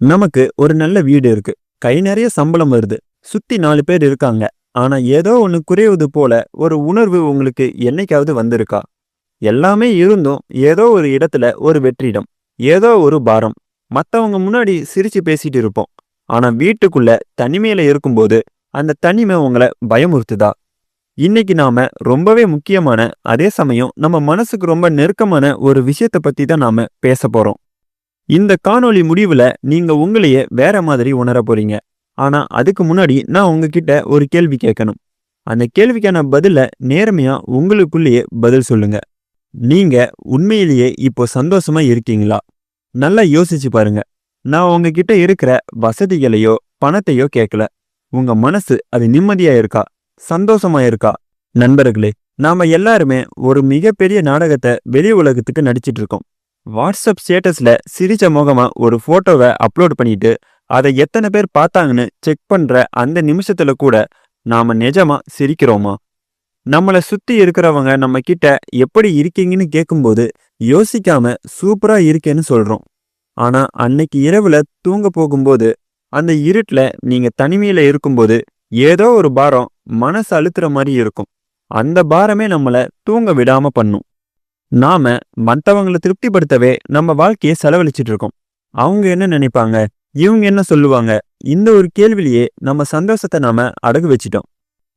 நமக்கு ஒரு நல்ல வீடு இருக்கு. கை நிறைய சம்பளம் வருது. சுத்தி நாலு பேர் இருக்காங்க. ஆனா ஏதோ ஒன்று குறைவது போல ஒரு உணர்வு உங்களுக்கு என்னைக்காவது வந்திருக்கா? எல்லாமே இருந்தும் ஏதோ ஒரு இடத்துல ஒரு வெற்றிடம் ஏதோ ஒரு பாரம். மத்தவங்க முன்னாடி சிரிச்சு பேசிட்டு இருப்போம். ஆனா வீட்டுக்குள்ள தனிமையில இருக்கும்போது அந்த தனிமை உங்களை பயமுறுத்துதா? இன்னைக்கு நாம ரொம்பவே முக்கியமான அதே சமயம் நம்ம மனசுக்கு ரொம்ப நெருக்கமான ஒரு விஷயத்தை பத்தி தான் நாம பேச போறோம். இந்த காணொளி முடிவுல நீங்க உங்களையே வேற மாதிரி உணர போறீங்க. ஆனா அதுக்கு முன்னாடி நான் உங்ககிட்ட ஒரு கேள்வி கேட்கணும். அந்த கேள்விக்கான பதில நேர்மையா உங்களுக்குள்ளேயே பதில் சொல்லுங்க. நீங்க உண்மையிலேயே இப்போ சந்தோஷமா இருக்கீங்களா? நல்லா யோசிச்சு பாருங்க. நான் உங்ககிட்ட இருக்கிற வசதிகளையோ பணத்தையோ கேட்கல. உங்க மனசு அது நிம்மதியா இருக்கா? சந்தோஷமா இருக்கா? நண்பர்களே நாம எல்லாருமே ஒரு மிகப்பெரிய நாடகத்தை வெளி உலகத்துக்கு நடிச்சிட்டு இருக்கோம். வாட்ஸ்அப் ஸ்டேட்டஸ்ல சிரிச்ச முகமாக ஒரு ஃபோட்டோவை அப்லோட் பண்ணிட்டு அதை எத்தனை பேர் பார்த்தாங்கன்னு செக் பண்ற அந்த நிமிஷத்துல கூட நாம நிஜமாக சிரிக்கிறோமா? நம்மளை சுத்தி இருக்கிறவங்க நம்ம கிட்ட எப்படி இருக்கீங்கன்னு கேட்கும்போது யோசிக்காம சூப்பரா இருக்கேன்னு சொல்றோம். ஆனா அன்னைக்கு இரவுல தூங்க போகும்போது அந்த இருட்டுல நீங்க தனிமையில இருக்கும்போது ஏதோ ஒரு பாரம் மனசு அழுத்துற மாதிரி இருக்கும். அந்த பாரமே நம்மள தூங்க விடாம பண்ணும். நாம மற்றவங்களை திருப்திப்படுத்தவே நம்ம வாழ்க்கையை செலவழிச்சிட்டு இருக்கோம் அவங்க என்ன நினைப்பாங்க? இவங்க என்ன சொல்லுவாங்க? இந்த ஒரு கேள்வியிலேயே நம்ம சந்தோஷத்தை நாம அடகு வச்சிட்டோம்.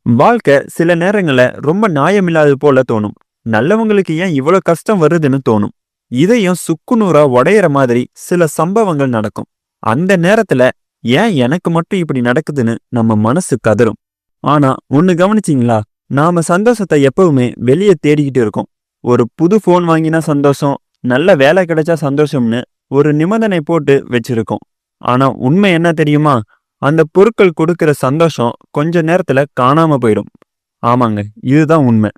வாழ்க்கை சில நேரங்கள ரொம்ப நியாயமில்லாதது போல தோணும். நல்லவங்களுக்கு ஏன் இவ்வளவு கஷ்டம் வருதுன்னு தோணும். இதையும் சுக்குநூறா உடையிற மாதிரி சில சம்பவங்கள் நடக்கும். அந்த நேரத்துல ஏன் எனக்கு மட்டும் இப்படி நடக்குதுன்னு நம்ம மனசு கதறும். ஆனா ஒன்னு கவனிச்சிங்களா? நாம சந்தோஷத்தை எப்பவுமே வெளியே தேடிக்கிட்டு இருக்கோம். ஒரு புது ஃபோன் வாங்கினா சந்தோஷம் நல்ல வேலை கிடைச்சா சந்தோஷம்னு ஒரு நிபந்தனை போட்டு வச்சிருக்கோம். ஆனா உண்மை என்ன தெரியுமா? அந்த பொருட்கள் கொடுக்கிற சந்தோஷம் கொஞ்ச நேரத்துல காணாம போயிடும். ஆமாங்க இதுதான் உண்மை.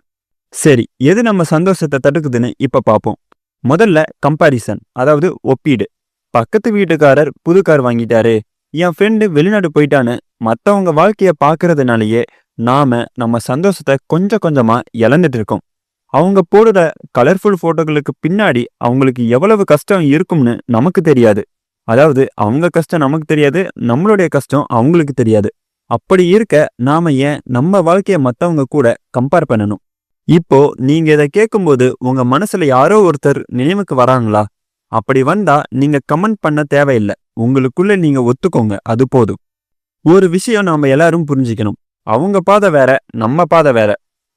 சரி எது நம்ம சந்தோஷத்தை தடுக்குதுன்னு இப்ப பார்ப்போம் முதல்ல கம்பாரிசன் அதாவது ஒப்பீடு. பக்கத்து வீட்டுக்காரர் புது கார் வாங்கிட்டாரு என் ஃப்ரெண்டு வெளிநாடு போயிட்டான்னு மற்றவங்க வாழ்க்கையை பார்க்கறதுனாலயே நாம நம்ம சந்தோஷத்தை கொஞ்சம் கொஞ்சமா இழந்துட்டு இருக்கோம். அவங்க போடுற கலர்ஃபுல் ஃபோட்டோகளுக்கு பின்னாடி அவங்களுக்கு எவ்வளவு கஷ்டம் இருக்கும்னு நமக்கு தெரியாது. அதாவது அவங்க கஷ்டம் நமக்கு தெரியாது நம்மளுடைய கஷ்டம் அவங்களுக்கு தெரியாது. அப்படி இருக்க நாம ஏன் நம்ம வாழ்க்கைய மத்தவங்க கூட கம்பேர் பண்ணணும்? இப்போ நீங்க இதை கேட்கும்போது உங்க மனசுல யாரோ ஒருத்தர் நினைவுக்கு வராங்களா? அப்படி வந்தா நீங்க கமெண்ட் பண்ண தேவையில்லை. உங்களுக்குள்ள நீங்க ஒத்துக்கோங்க அது போதும். ஒரு விஷயம் நாம எல்லாரும் புரிஞ்சுக்கணும். அவங்க பாதை வேற நம்ம பாதை வேற.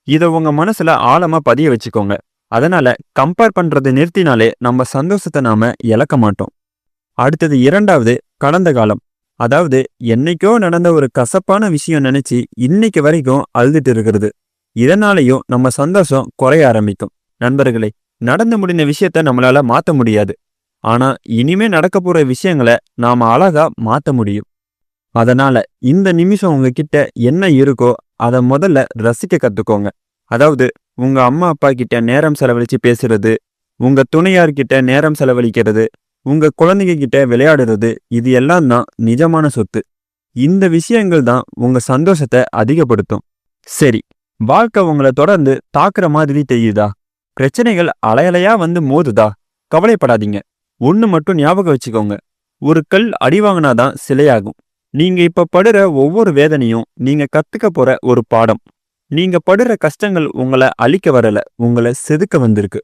இதை உங்க மனசுல ஆழமா பதிய வச்சுக்கோங்க. அதனால கம்பேர் பண்றதை நிறுத்தினாலே நம்ம சந்தோஷத்தை நாம இழக்க மாட்டோம். அடுத்தது இரண்டாவது கடந்த காலம். அதாவது என்னைக்கோ நடந்த ஒரு கசப்பான விஷயம் நினைச்சு இன்னைக்கு வரைக்கும் அழுதுட்டு இருக்கிறது. இதனாலேயும் நம்ம சந்தோஷம் குறைய ஆரம்பிக்கும். நண்பர்களே நடந்து முடிந்த விஷயத்த நம்மளால மாத்த முடியாது. ஆனா இனிமே நடக்க போற விஷயங்களை நாம அழகா மாத்த முடியும். அதனால இந்த நிமிஷம் உங்ககிட்ட என்ன இருக்கோ அதை முதல்ல ரசிக்க கத்துக்கோங்க. அதாவது உங்க அம்மா அப்பா கிட்ட நேரம் செலவழிச்சு பேசுறது உங்க துணையார்கிட்ட நேரம் செலவழிக்கிறது உங்க குழந்தைங்க கிட்ட விளையாடுறது இது எல்லாம் தான் நிஜமான சொத்து. இந்த விஷயங்கள் தான் உங்க சந்தோஷத்தை அதிகப்படுத்தும். சரி வாழ்க்கை உங்களை தொடர்ந்து தாக்குற மாதிரி தெரியுதா? பிரச்சனைகள் அலையலையா வந்து மோதுதா? கவலைப்படாதீங்க. ஒன்று மட்டும் ஞாபகம் வச்சுக்கோங்க. ஒரு கல் அடி வாங்கினாதான் சிலையாகும். நீங்க இப்ப படுற ஒவ்வொரு வேதனையும் நீங்க கத்துக்க போற ஒரு பாடம். நீங்க படுற கஷ்டங்கள் உங்களை அழிக்க வரல உங்களை செதுக்க வந்திருக்கு.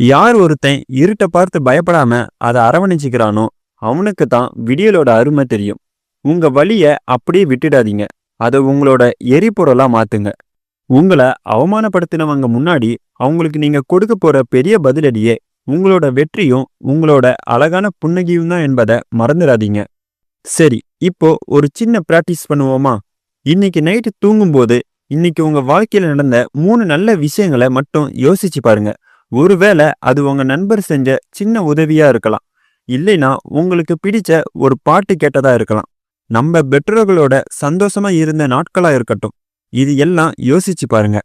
யார் ஒருத்தன் இருட்டை பார்த்து பயப்படாம அதை அரவணைச்சிக்கிறானோ அவனுக்கு தான் விடியலோட அருமை தெரியும். உங்க வழிய அப்படியே விட்டுடாதீங்க. அதை உங்களோட எரிபொருளா மாத்துங்க. உங்களை அவமானப்படுத்தினவங்க முன்னாடி அவங்களுக்கு நீங்க கொடுக்க போற பெரிய பதிலடியே உங்களோட வெற்றியும் உங்களோட அழகான புன்னகியும் தான் என்பதை மறந்துடாதீங்க. சரி இப்போ ஒரு சின்ன ப்ராக்டிஸ் பண்ணுவோமா? இன்னைக்கு நைட்டு தூங்கும்போது இன்னைக்கு உங்க வாழ்க்கையில நடந்த மூணு நல்ல விஷயங்களை மட்டும் யோசிச்சு பாருங்க. ஒருவேளை அது உங்க நண்பர் செஞ்ச சின்ன உதவியா இருக்கலாம். இல்லைனா உங்களுக்கு பிடிச்ச ஒரு பாட்டு கேட்டதா இருக்கலாம். நம்ம பெற்றோர்களோட சந்தோஷமா இருந்த நாட்களா இருக்கட்டும். இது எல்லாம் யோசிச்சு பாருங்க.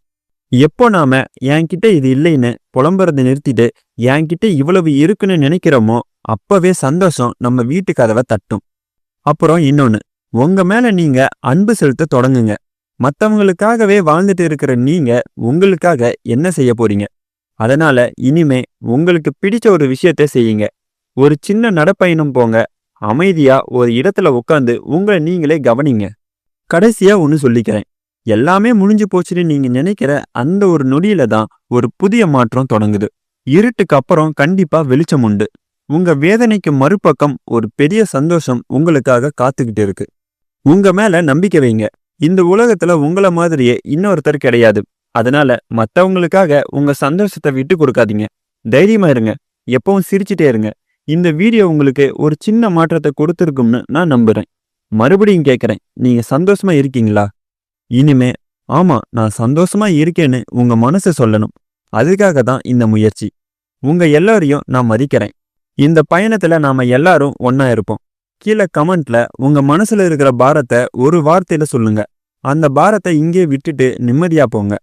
எப்போ நாம என்கிட்ட இது இல்லைன்னு புலம்புறதை நிறுத்திட்டு என்கிட்ட இவ்வளவு இருக்குன்னு நினைக்கிறோமோ அப்பவே சந்தோஷம் நம்ம வீட்டு கதவை தட்டும். அப்புறம் இன்னொன்னு உங்க மேல நீங்க அன்பு செலுத்த தொடங்குங்க. மத்தவங்களுக்காகவே வாழ்ந்துட்டு இருக்கிற நீங்க உங்களுக்காக என்ன செய்ய போறீங்க? அதனால இனிமே உங்களுக்கு பிடிச்ச ஒரு விஷயத்த செய்யுங்க. ஒரு சின்ன நடப்பயணம் போங்க. அமைதியா ஒரு இடத்துல உட்காந்து உங்களை நீங்களே கவனிங்க. கடைசியா ஒன்னு சொல்லிக்கிறேன். எல்லாமே முடிஞ்சு போச்சுன்னு நீங்க நினைக்கிற அந்த ஒரு நொடியில தான் ஒரு புதிய மாற்றம் தொடங்குது. இருட்டுக்கு அப்புறம் கண்டிப்பா வெளிச்சம் உண்டு. உங்க வேதனைக்கு மறுபக்கம் ஒரு பெரிய சந்தோஷம் உங்களுக்காக காத்துக்கிட்டு இருக்கு. உங்க மேல நம்பிக்கை வைங்க. இந்த உலகத்துல உங்களை மாதிரியே இன்னொருத்தர் கிடையாது. அதனால மத்தவங்களுக்காக உங்க சந்தோஷத்தை விட்டு கொடுக்காதீங்க. தைரியமா இருங்க. எப்பவும் சிரிச்சிட்டே இருங்க. இந்த வீடியோ உங்களுக்கு ஒரு சின்ன மாற்றத்தை கொடுத்துருக்கும்னு நான் நம்புறேன். மறுபடியும் கேட்குறேன் நீங்க சந்தோஷமா இருக்கீங்களா? இனிமே ஆமா நான் சந்தோஷமா இருக்கேன்னு உங்க மனசு சொல்லணும். அதுக்காக தான் இந்த முயற்சி. உங்க எல்லாரையும் நான் மதிக்கிறேன். இந்த பயணத்துல நாம எல்லாரும் ஒன்னா இருப்போம். கீழே கமெண்ட்ல உங்க மனசுல இருக்கிற பாரத்தை ஒரு வார்த்தையில சொல்லுங்க. அந்த பாரத்தை இங்கே விட்டுட்டு நிம்மதியா போங்க.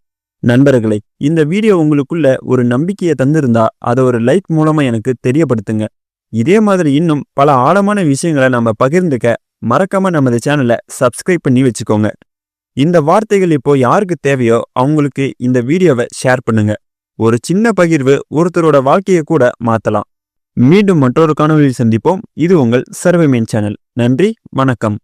நண்பர்களே இந்த வீடியோ உங்களுக்குள்ள ஒரு நம்பிக்கையை தந்திருந்தா அதை ஒரு லைக் மூலமா எனக்கு தெரியப்படுத்துங்க. இதே மாதிரி இன்னும் பல ஆழமான விஷயங்களை நம்ம பகிர்ந்துக்க மறக்காம நமது சேனலை சப்ஸ்கிரைப் பண்ணி வச்சுக்கோங்க. இந்த வார்த்தைகள் இப்போ யாருக்கு தேவையோ அவங்களுக்கு இந்த வீடியோவை ஷேர் பண்ணுங்க. ஒரு சின்ன பகிர்வு ஒருத்தரோட வாழ்க்கையை கூட மாத்தலாம். மீண்டும் மற்றொரு காணொலியில் சந்திப்போம். இது உங்கள் சர்வமேன் சேனல். நன்றி வணக்கம்.